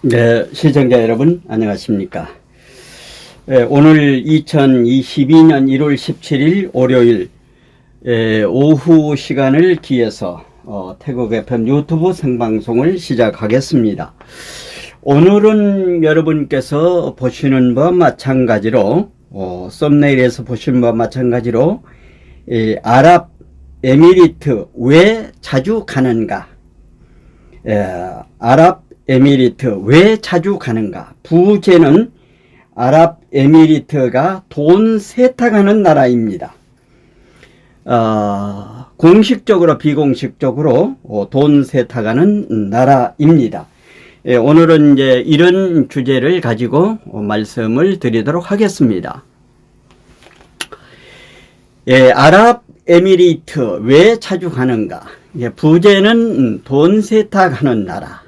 네, 시청자 여러분 안녕하십니까. 예, 오늘 2022년 1월 17일 월요일 예, 오후 시간을 기해서 어, 태국 FM 유튜브 생방송을 시작하겠습니다. 오늘은 여러분께서 보시는 바와 마찬가지로 어, 썸네일에서 보시는 바와 마찬가지로 이 아랍 에미리트 왜 자주 가는가 예, 아랍 에미리트 왜 자주 가는가? 부제는 아랍에미리트가 돈 세탁하는 나라입니다. 어, 공식적으로 비공식적으로 어, 돈 세탁하는 나라입니다. 예, 오늘은 이제 이런 주제를 가지고 어, 말씀을 드리도록 하겠습니다. 예, 아랍에미리트 왜 자주 가는가? 예, 부제는 돈 세탁하는 나라.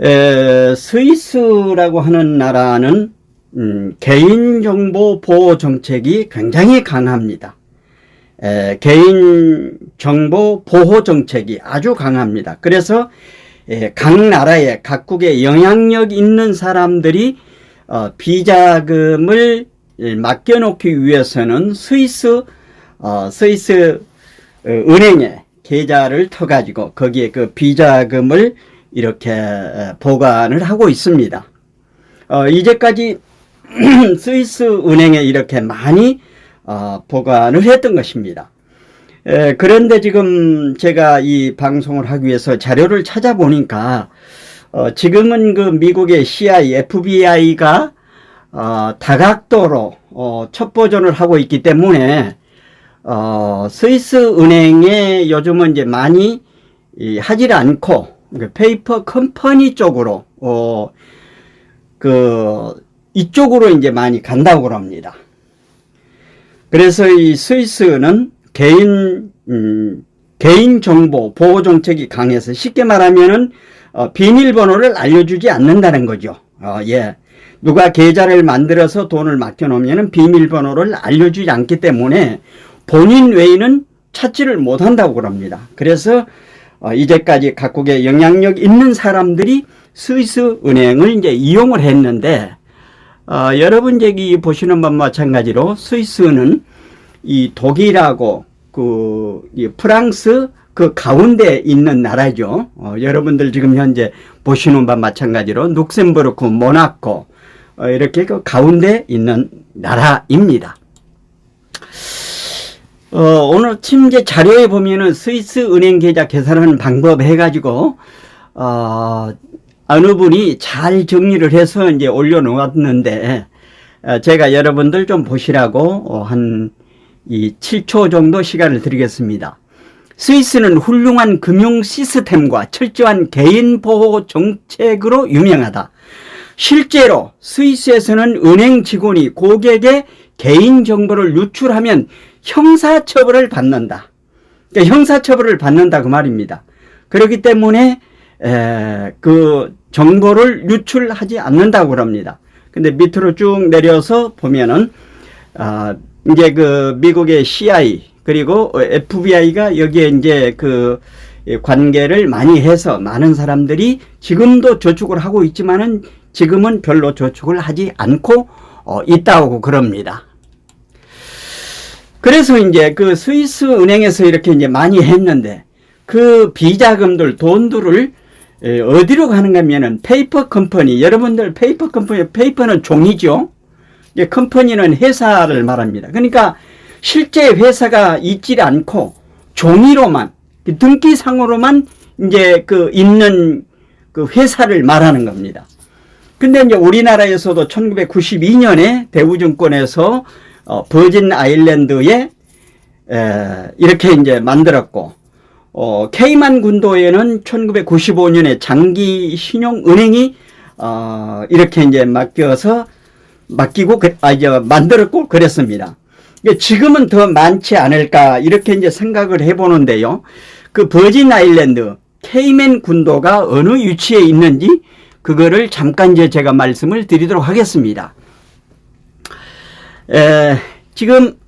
에, 스위스라고 하는 나라는 음, 개인정보 보호 정책이 굉장히 강합니다. 에, 개인정보 보호 정책이 아주 강합니다. 그래서 에, 각 나라에 각국에 영향력 있는 사람들이 어, 비자금을 예, 맡겨놓기 위해서는 스위스 어, 스위스 어, 은행에 계좌를 터가지고 거기에 그 비자금을 이렇게 에, 보관을 하고 있습니다. 어, 이제까지 스위스 은행에 이렇게 많이 어, 보관을 했던 것입니다. 에, 그런데 지금 제가 이 방송을 하기 위해서 자료를 찾아보니까 어, 지금은 그 미국의 CI, FBI가 어, 다각도로 어, 첫 버전을 하고 있기 때문에 어, 스위스 은행에 요즘은 이제 많이 이, 하질 않고 그 페이퍼 컴퍼니 쪽으로 어, 그 이쪽으로 이제 많이 간다고 합니다. 그래서 이 스위스는 개인 음, 개인 정보 보호 정책이 강해서 쉽게 말하면은 어, 비밀번호를 알려주지 않는다는 거죠. 어, 예. 누가 계좌를 만들어서 돈을 맡겨놓으면 비밀번호를 알려주지 않기 때문에 본인 외에는 찾지를 못한다고 그럽니다. 그래서 어, 이제까지 각국에 영향력 있는 사람들이 스위스 은행을 이제 이용을 했는데 어, 여러분 여기 보시는 것 마찬가지로 스위스는 이 독일하고 그 이 프랑스 그 가운데 있는 나라죠. 어, 여러분들 지금 현재 보시는 바와 마찬가지로 룩셈부르크, 모나코 어, 이렇게 그 가운데 있는 나라입니다. 어, 오늘 침제 자료에 보면은 스위스 은행 계좌 계산하는 방법 해가지고, 어, 어느 분이 잘 정리를 해서 이제 올려놓았는데, 어, 제가 여러분들 좀 보시라고 어, 한 이 7초 정도 시간을 드리겠습니다. 스위스는 훌륭한 금융 시스템과 철저한 개인 보호 정책으로 유명하다. 실제로 스위스에서는 은행 직원이 고객의 개인 정보를 유출하면 형사처벌을 받는다. 그러니까 형사처벌을 받는다 그 말입니다. 그렇기 때문에 에, 그 정보를 유출하지 않는다고 그럽니다. 근데 밑으로 쭉 내려서 보면은 아, 이제 그 미국의 CI 그리고 FBI가 여기에 이제 그 관계를 많이 해서 많은 사람들이 지금도 저축을 하고 있지만은 지금은 별로 저축을 하지 않고 어, 있다고 그럽니다. 그래서 이제 그 스위스 은행에서 이렇게 이제 많이 했는데 그 비자금들 돈들을 에, 어디로 가는가 하면은 페이퍼 컴퍼니 여러분들 페이퍼 컴퍼니 페이퍼는 종이죠. 이제 컴퍼니는 회사를 말합니다. 그러니까 실제 회사가 있지 않고 종이로만 그 등기상으로만 이제 그 있는 그 회사를 말하는 겁니다. 근데 이제 우리나라에서도 1992년에 대우증권에서 어, 버진 아일랜드에 에, 이렇게 이제 만들었고 어, 케이만 군도에는 1995년에 장기 신용은행이 어, 이렇게 이제 맡겨서 맡기고 그, 아 이제 만들었고 그랬습니다. 지금은 더 많지 않을까 이렇게 이제 생각을 해보는데요. 그 버진 아일랜드 케이맨 군도가 어느 위치에 있는지 그거를 잠깐 이제 제가 말씀을 드리도록 하겠습니다. 에, 지금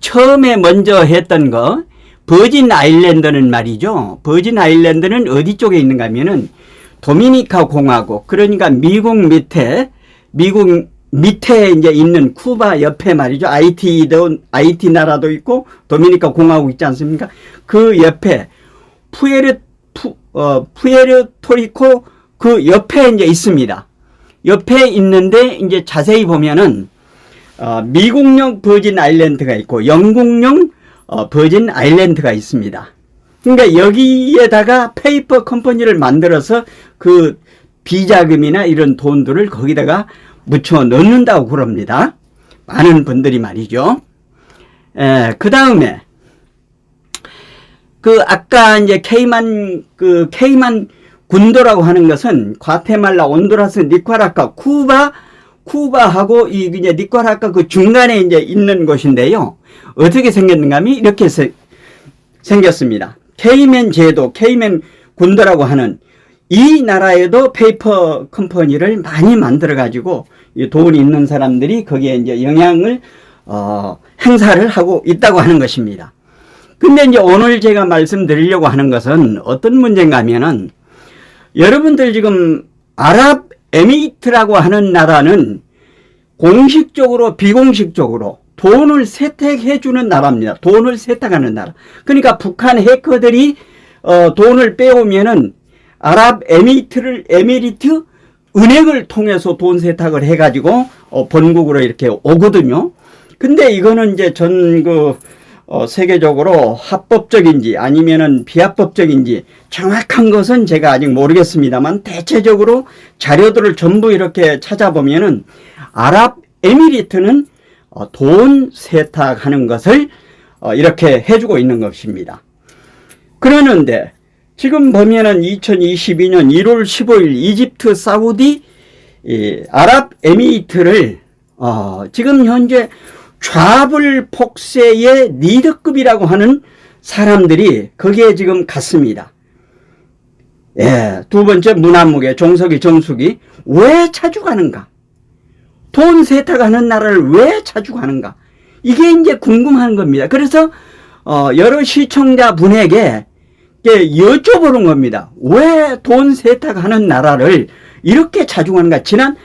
처음에 먼저 했던 거 버진 아일랜드는 말이죠. 버진 아일랜드는 어디 쪽에 있는가 하면은 도미니카 공화국 그러니까 미국 밑에 미국 밑에 이제 있는 쿠바 옆에 말이죠. IT도 IT 나라도 있고 도미니카 공화국 있지 않습니까? 그 옆에 푸에르 푸, 어, 푸에르토리코 그 옆에 이제 있습니다. 옆에 있는데 이제 자세히 보면은 어, 미국령 버진 아일랜드가 있고 영국령 어, 버진 아일랜드가 있습니다. 그러니까 여기에다가 페이퍼 컴퍼니를 만들어서 그 비자금이나 이런 돈들을 거기다가 묻혀 넣는다고 그럽니다. 많은 분들이 말이죠. 에, 그 다음에 그 아까 이제 케이만 그 케이만 군도라고 하는 것은 과테말라, 온두라스, 니카라카, 쿠바, 쿠바하고 이 이제 니카라카 그 중간에 이제 있는 곳인데요. 어떻게 생겼는가 하면 이렇게 세- 생겼습니다. 케이맨 제도, 케이맨 군도라고 하는 이 나라에도 페이퍼 컴퍼니를 많이 만들어 가지고 돈 있는 사람들이 거기에 이제 영향을 어, 행사를 하고 있다고 하는 것입니다. 근데 이제 오늘 제가 말씀드리려고 하는 것은 어떤 문제인가 하면은 여러분들 지금 아랍 에미리트라고 하는 나라는 공식적으로 비공식적으로 돈을 세탁해 주는 나라입니다. 돈을 세탁하는 나라. 그러니까 북한 해커들이 어, 돈을 빼오면은 아랍 에미리트를 에미리트 은행을 통해서 돈 세탁을 해가지고 어, 본국으로 이렇게 오거든요. 근데 이거는 이제 전그 어, 세계적으로 합법적인지 아니면은 비합법적인지 정확한 것은 제가 아직 모르겠습니다만 대체적으로 자료들을 전부 이렇게 찾아보면은 아랍에미리트는 어, 돈 세탁하는 것을 어, 이렇게 해주고 있는 것입니다. 그러는데 지금 보면은 2022년 1월 15일 이집트 사우디 이 아랍에미리트를 어, 지금 현재 좌불 폭세의 리더급이라고 하는 사람들이 거기에 지금 갔습니다. 예, 두 번째 문화무게 종석이 정숙이 왜 자주 가는가? 돈 세탁하는 나라를 왜 자주 가는가? 이게 이제 궁금한 겁니다. 그래서 어, 여러 시청자 분에게 여쭤보는 겁니다. 왜 돈 세탁하는 나라를 이렇게 자주 가는가? 지난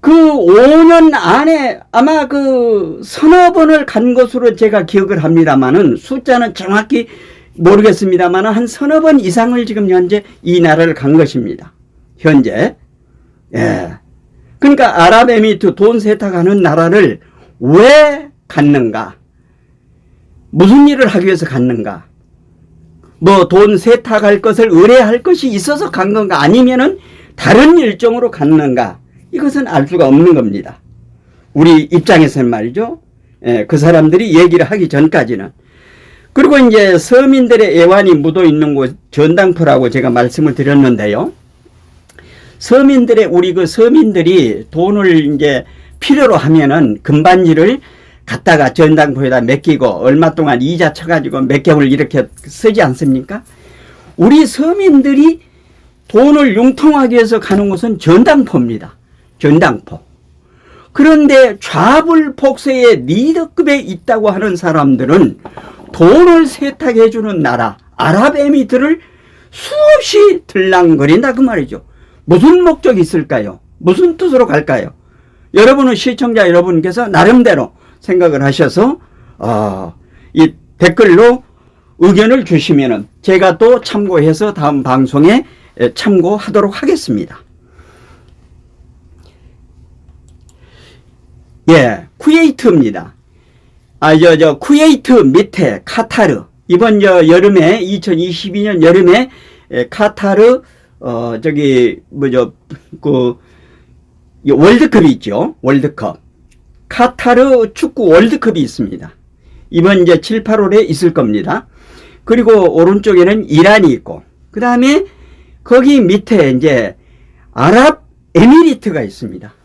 그 5년 안에 아마 그 서너 번을 간 것으로 제가 기억을 합니다만은 숫자는 정확히 모르겠습니다만은 한 서너 번 이상을 지금 현재 이 나라를 간 것입니다. 현재. 예. 그러니까 아랍에미리트 돈 세탁하는 나라를 왜 갔는가? 무슨 일을 하기 위해서 갔는가? 뭐 돈 세탁할 것을 의뢰할 것이 있어서 간 건가? 아니면은 다른 일정으로 갔는가? 이것은 알 수가 없는 겁니다. 우리 입장에서는 말이죠. 예, 그 사람들이 얘기를 하기 전까지는. 그리고 이제 서민들의 애환이 묻어 있는 곳 전당포라고 제가 말씀을 드렸는데요. 서민들의 우리 그 서민들이 돈을 이제 필요로 하면은 금반지를 갖다가 전당포에다 맡기고 얼마 동안 이자 쳐가지고 몇 개월 이렇게 쓰지 않습니까? 우리 서민들이 돈을 융통하기 위해서 가는 곳은 전당포입니다. 전당포. 그런데 좌불폭세의 리더급에 있다고 하는 사람들은 돈을 세탁해주는 나라, 아랍에미트를 수없이 들랑거린다 그 말이죠. 무슨 목적이 있을까요? 무슨 뜻으로 갈까요? 여러분은 시청자 여러분께서 나름대로 생각을 하셔서 어, 이 댓글로 의견을 주시면은 제가 또 참고해서 다음 방송에 에, 참고하도록 하겠습니다. 예, 쿠웨이트입니다. 아, 저, 저, 쿠웨이트 밑에 카타르. 이번 저 여름에, 2022년 여름에, 에, 카타르, 어, 저기, 뭐죠, 그, 이 월드컵이 있죠. 월드컵. 카타르 축구 월드컵이 있습니다. 이번 이제 7, 8월에 있을 겁니다. 그리고 오른쪽에는 이란이 있고, 그 다음에 거기 밑에 이제 아랍 에미리트가 있습니다.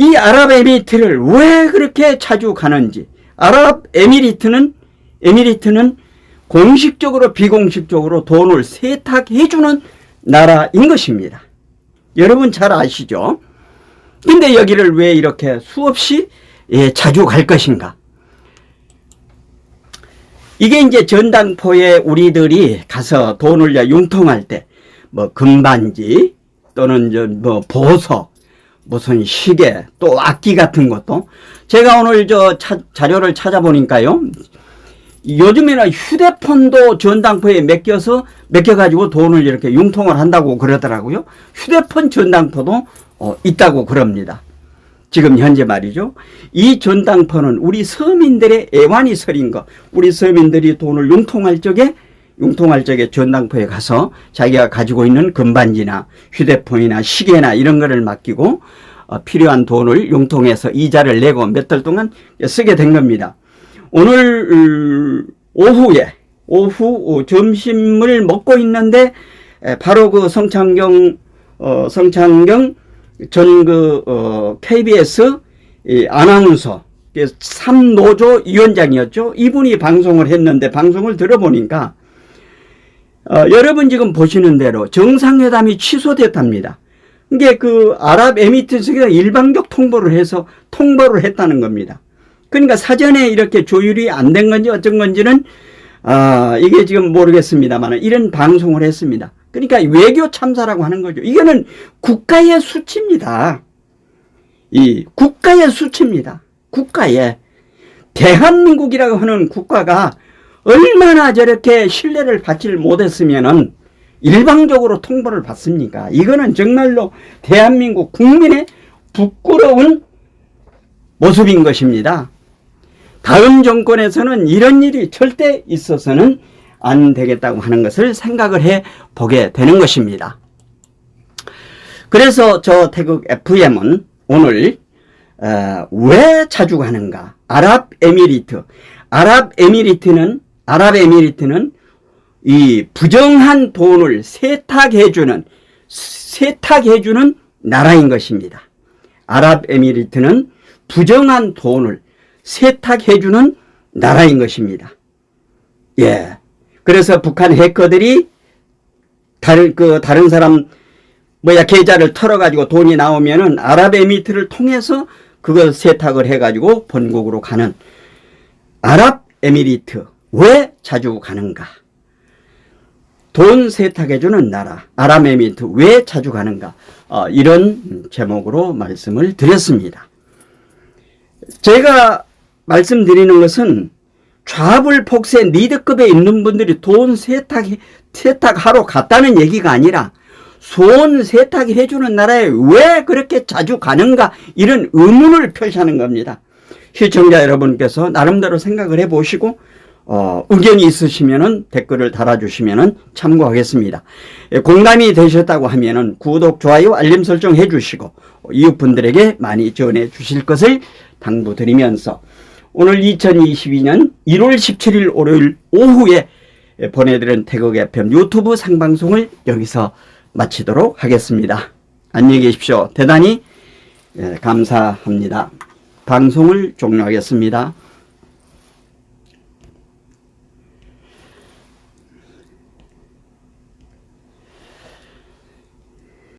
이 아랍에미리트를 왜 그렇게 자주 가는지 아랍에미리트는 에미리트는 공식적으로 비공식적으로 돈을 세탁해주는 나라인 것입니다. 여러분 잘 아시죠? 근데 여기를 왜 이렇게 수없이 예, 자주 갈 것인가? 이게 이제 전당포에 우리들이 가서 돈을 융통할 때 뭐 금반지 또는 저뭐 보석 무슨 시계 또 악기 같은 것도 제가 오늘 저 차- 자료를 찾아보니까요. 요즘에는 휴대폰도 전당포에 맡겨서 맡겨가지고 돈을 이렇게 융통을 한다고 그러더라고요. 휴대폰 전당포도 어, 있다고 그럽니다. 지금 현재 말이죠. 이 전당포는 우리 서민들의 애완이 서린 거. 우리 서민들이 돈을 융통할 적에 융통할 적에 전당포에 가서 자기가 가지고 있는 금반지나 휴대폰이나 시계나 이런 거를 맡기고 어, 필요한 돈을 융통해서 이자를 내고 몇 달 동안 쓰게 된 겁니다. 오늘 음, 오후에 오후 어, 점심을 먹고 있는데 에, 바로 그 성창경 어, 성창경 전그 어, KBS 이 아나운서 그 삼노조 위원장이었죠. 이분이 방송을 했는데 방송을 들어보니까 어, 여러분 지금 보시는 대로 정상회담이 취소됐답니다. 이게 그 아랍 에미리트에서 일방적 통보를 해서 통보를 했다는 겁니다. 그러니까 사전에 이렇게 조율이 안 된 건지 어쩐 건지는 아 이게 지금 모르겠습니다만 이런 방송을 했습니다. 그러니까 외교 참사라고 하는 거죠. 이거는 국가의 수치입니다. 이 국가의 수치입니다. 국가의 대한민국이라고 하는 국가가 얼마나 저렇게 신뢰를 받질 못했으면은 일방적으로 통보를 받습니까? 이거는 정말로 대한민국 국민의 부끄러운 모습인 것입니다. 다음 정권에서는 이런 일이 절대 있어서는 안 되겠다고 하는 것을 생각을 해 보게 되는 것입니다. 그래서 저 태국 FM은 오늘 어, 왜 자주 가는가? 아랍에미리트. 아랍에미리트는 아랍에미리트는 이 부정한 돈을 세탁해주는 세탁해주는 나라인 것입니다. 아랍에미리트는 부정한 돈을 세탁해주는 나라인 것입니다. 예. 그래서 북한 해커들이 다른 그 다른 사람 뭐야 계좌를 털어가지고 돈이 나오면은 아랍에미리트를 통해서 그걸 세탁을 해가지고 본국으로 가는 아랍에미리트 왜 자주 가는가? 돈 세탁해주는 나라 아랍에미리트 왜 자주 가는가? 어, 이런 제목으로 말씀을 드렸습니다. 제가 말씀드리는 것은 좌불 폭세 리드급에 있는 분들이 돈 세탁 세탁하러 갔다는 얘기가 아니라 손 세탁 해주는 나라에 왜 그렇게 자주 가는가 이런 의문을 표시하는 겁니다. 시청자 여러분께서 나름대로 생각을 해보시고 어, 의견이 있으시면은 댓글을 달아주시면은 참고하겠습니다. 예, 공감이 되셨다고 하면은 구독, 좋아요, 알림 설정 해주시고 이웃분들에게 많이 전해 주실 것을 당부드리면서 오늘 2022년 1월 17일 월요일 오후에 보내드린 태극 FM 유튜브 생방송을 여기서 마치도록 하겠습니다. 안녕히 계십시오. 대단히 예, 감사합니다. 방송을 종료하겠습니다.